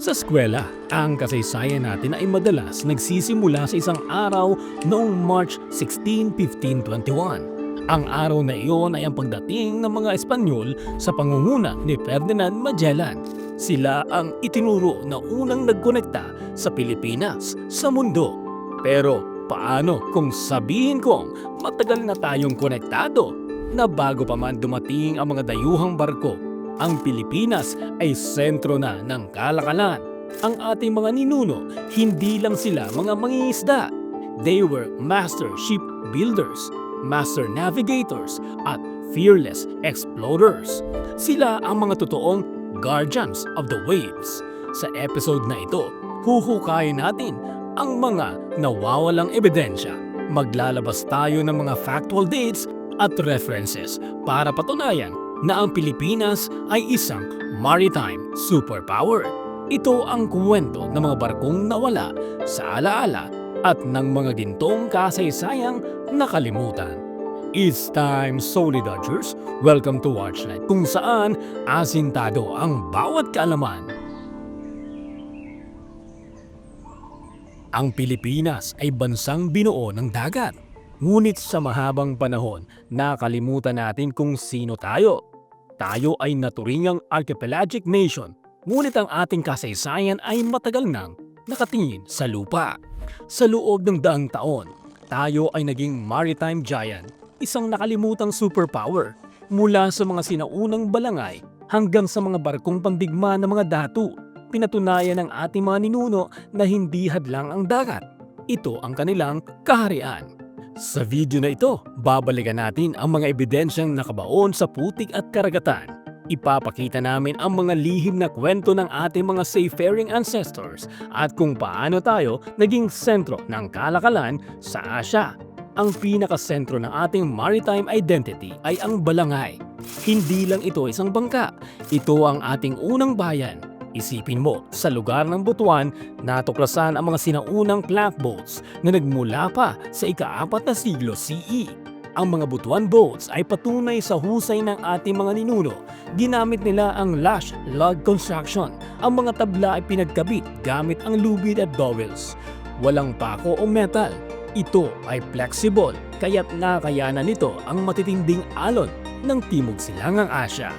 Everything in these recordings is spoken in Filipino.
Sa eskwela, ang kasaysayan natin ay madalas nagsisimula sa isang araw noong March 16, 1521. Ang araw na iyon ay ang pagdating ng mga Espanyol sa pangunguna ni Ferdinand Magellan. Sila ang itinuro na unang nagkonekta sa Pilipinas sa mundo. Pero paano kung sabihin kong matagal na tayong konektado na bago pa man dumating ang mga dayuhang barko ang Pilipinas ay sentro na ng kalakalan. Ang ating mga ninuno, hindi lang sila mga mangingisda. They were master ship builders, master navigators, at fearless explorers. Sila ang mga totoong guardians of the waves. Sa episode na ito, huhukayin natin ang mga nawawalang ebidensya. Maglalabas tayo ng mga factual dates at references para patunayan na ang Pilipinas ay isang maritime superpower. Ito ang kwento ng mga barkong nawala sa alaala at ng mga gintong kasaysayang nakalimutan. It's time, Solid Dodgers. Welcome to Watchlight kung saan asintado ang bawat kaalaman. Ang Pilipinas ay bansang binuo ng dagat. Ngunit sa mahabang panahon, nakalimutan natin kung sino tayo. Tayo ay naturingang archipelagic nation, ngunit ang ating kasaysayan ay matagal nang nakatingin sa lupa. Sa loob ng daang taon, tayo ay naging maritime giant, isang nakalimutang superpower mula sa mga sinaunang balangay hanggang sa mga barkong pandigma ng mga datu. Pinatunayan ng ating mga ninuno na hindi hadlang ang dagat. Ito ang kanilang kaharian. Sa video na ito, babalikan natin ang mga ebidensyang nakabaon sa putik at karagatan. Ipapakita namin ang mga lihim na kwento ng ating mga seafaring ancestors at kung paano tayo naging sentro ng kalakalan sa Asya. Ang pinakasentro ng ating maritime identity ay ang Balangay. Hindi lang ito isang bangka, ito ang ating unang bayan. Isipin mo, sa lugar ng Butuan, natuklasan ang mga sinaunang plank boats na nagmula pa sa ikaapat na siglo CE. Ang mga Butuan boats ay patunay sa husay ng ating mga ninuno. Ginamit nila ang lash log construction. Ang mga tabla ay pinagkabit gamit ang lubid at dowels. Walang pako o metal. Ito ay flexible, kaya't nakayanan nito ang matitinding alon ng Timog Silangang Asya.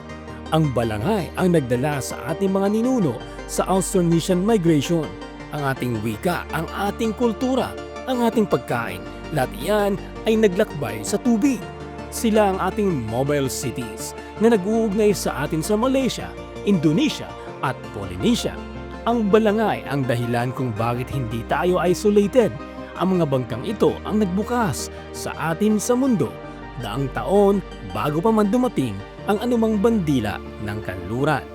Ang balangay ang nagdala sa ating mga ninuno sa Austronesian migration. Ang ating wika, ang ating kultura, ang ating pagkain, lahat yan ay naglakbay sa tubig. Sila ang ating mobile cities na nag-uugnay sa atin sa Malaysia, Indonesia at Polynesia. Ang balangay ang dahilan kung bakit hindi tayo isolated. Ang mga bangkang ito ang nagbukas sa atin sa mundo daang taon bago pa man dumating ang anumang bandila ng kanluran.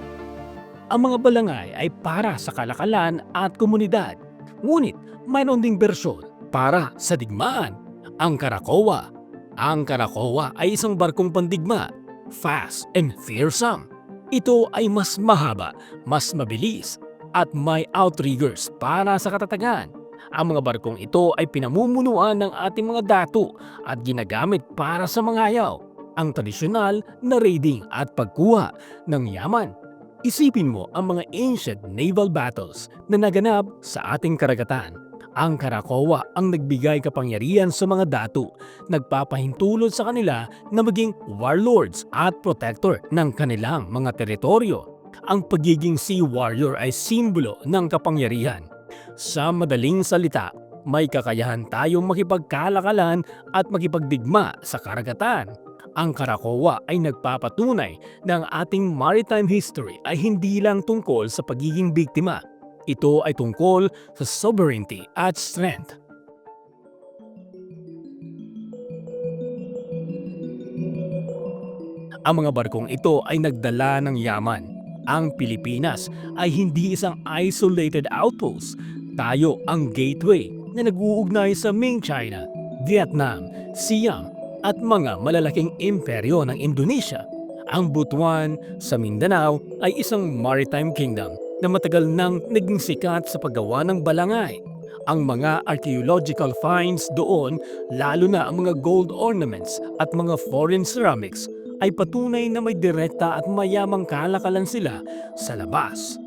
Ang mga balangay ay para sa kalakalan at komunidad, ngunit mayroon ding bersyon para sa digmaan, ang Karakowa. Ang Karakowa ay isang barkong pandigma, fast and fearsome. Ito ay mas mahaba, mas mabilis, at may outriggers para sa katatagan. Ang mga barkong ito ay pinamumunuan ng ating mga datu at ginagamit para sa mga ayaw, ang tradisyonal na raiding at pagkuha ng yaman. Isipin mo ang mga ancient naval battles na naganap sa ating karagatan. Ang Karakowa ang nagbigay kapangyarihan sa mga datu, nagpapahintulot sa kanila na maging warlords at protector ng kanilang mga teritoryo. Ang pagiging sea warrior ay simbolo ng kapangyarihan sa madaling salita, may kakayahan tayong makipagkalakalan at makipagdigma sa karagatan. Ang Karakowa ay nagpapatunay na ang ating maritime history ay hindi lang tungkol sa pagiging biktima. Ito ay tungkol sa sovereignty at strength. Ang mga barkong ito ay nagdala ng yaman. Ang Pilipinas ay hindi isang isolated outpost tayo ang gateway na nag-uugnay sa Ming China, Vietnam, Siam at mga malalaking imperyo ng Indonesia. Ang Butuan sa Mindanao ay isang maritime kingdom na matagal nang naging sikat sa paggawa ng balangay. Ang mga archaeological finds doon, lalo na ang mga gold ornaments at mga foreign ceramics, ay patunay na may direkta at mayamang kalakalan sila sa labas.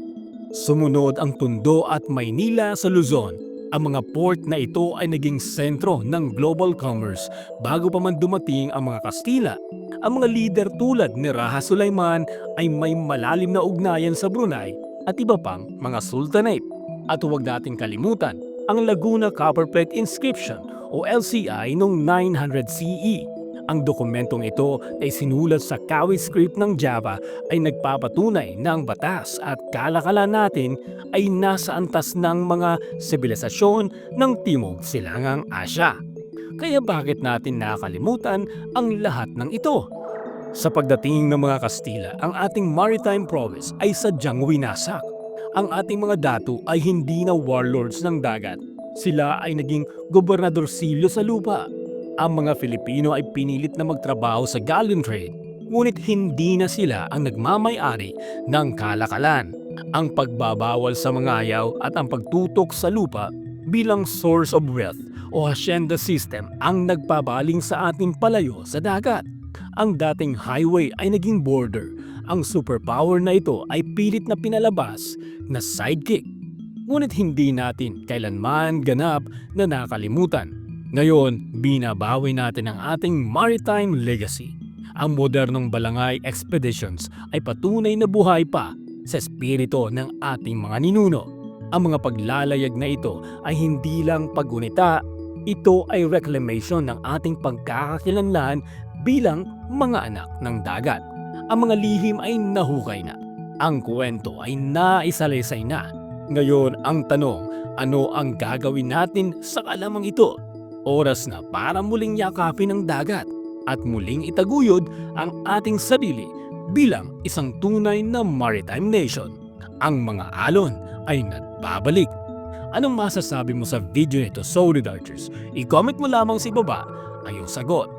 Sumunod ang Tondo at Maynila sa Luzon. Ang mga port na ito ay naging sentro ng global commerce bago pa man dumating ang mga Kastila. Ang mga leader tulad ni Raja Sulaiman ay may malalim na ugnayan sa Brunei at iba pang mga sultanate. At huwag nating kalimutan ang Laguna Copperplate Inscription o LCI noong 900 CE. Ang dokumentong ito ay sinulat sa Kawi script ng Java ay nagpapatunay na ang batas at kalakalan natin ay nasa antas ng mga sibilisasyon ng Timog Silangang Asya. Kaya bakit natin nakalimutan ang lahat ng ito? Sa pagdating ng mga Kastila, ang ating maritime province ay sadyang winasak. Ang ating mga datu ay hindi na warlords ng dagat. Sila ay naging gobernadorsilyo sa lupa. Ang mga Filipino ay pinilit na magtrabaho sa galleon trade, ngunit hindi na sila ang nagmamay-ari ng kalakalan. Ang pagbabawal sa mga ayaw at ang pagtutok sa lupa bilang source of wealth o hacienda system ang nagpabaling sa ating palayo sa dagat. Ang dating highway ay naging border. Ang superpower na ito ay pilit na pinalabas na sidekick. Ngunit hindi natin kailanman ganap na nakalimutan. Ngayon, binabawi natin ang ating maritime legacy. Ang modernong balangay expeditions ay patunay na buhay pa sa espiritu ng ating mga ninuno. Ang mga paglalayag na ito ay hindi lang paggunita, ito ay reclamation ng ating pagkakakilanlan bilang mga anak ng dagat. Ang mga lihim ay nahukay na. Ang kwento ay naisalaysay na. Ngayon ang tanong, ano ang gagawin natin sa kalamang ito? Oras na para muling yakapin ang dagat at muling itaguyod ang ating sarili bilang isang tunay na maritime nation. Ang mga alon ay nagbabalik. Anong masasabi mo sa video nito, Solid Archers? I-comment mo lamang sa ibaba ang iyong sagot.